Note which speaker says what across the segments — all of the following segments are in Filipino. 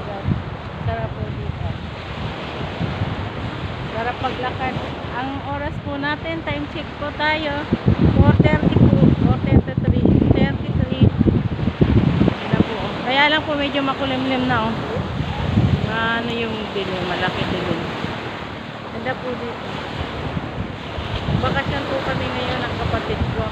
Speaker 1: dagat. Sarap po dito. Sarap maglakad. Ang oras po natin, time check po tayo. 4.30 4.33. 33. Kaya po. Kaya lang po medyo makulimlim na oh. Ano yung dilim? Malaki dilim. Ganda po dito. Bakasyon po kami ngayon ng kapatid ko.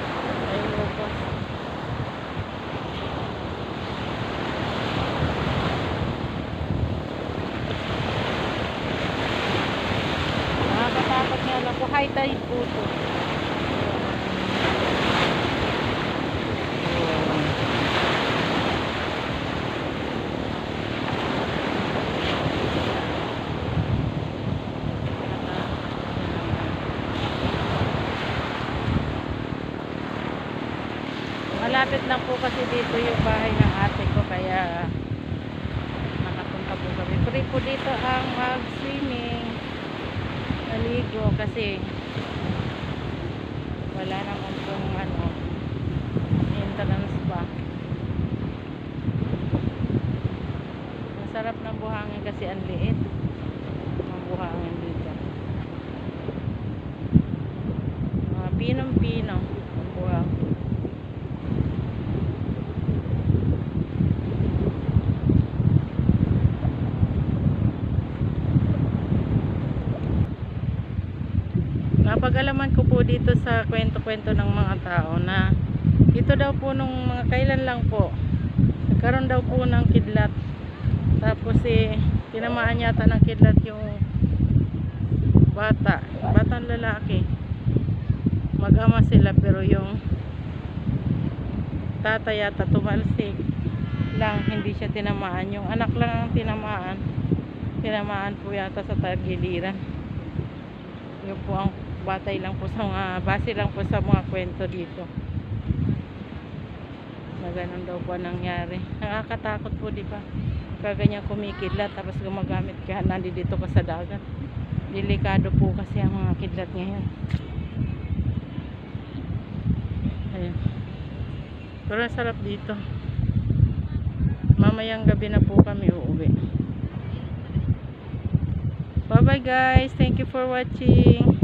Speaker 1: High tide po. Malapit lang po kasi dito yung bahay ng ate ko kaya nakapunta po kami. Free po dito ang mag-swimming naligo kasi wala naman pong ano entrance ba masarap ng buhangin kasi ang liit ng buhangin dito. Mga pinong pino ang buhangin napag-alaman ko po dito sa kwento-kwento ng mga tao na ito daw po nung mga kailan lang po nagkaroon daw po ng kidlat. Tapos eh tinamaan yata ng kidlat yung bata batang lalaki. Mag-ama sila pero yung tata yata tumalsik lang hindi siya tinamaan. Yung anak lang ang tinamaan tinamaan po yata sa tagiliran. Yun po ang batay lang po sa mga base lang po sa mga kwento dito. Na ganun daw po ang nangyari. Nakakatakot po di ba? Kaganyan kumikidlat tapos gumagamit ka nandito ka sa dagat. Delikado po kasi ang mga kidlat ngayon. Ayun pero sarap dito. Mamayang gabi na po kami uuwi. Bye bye guys. Thank you for watching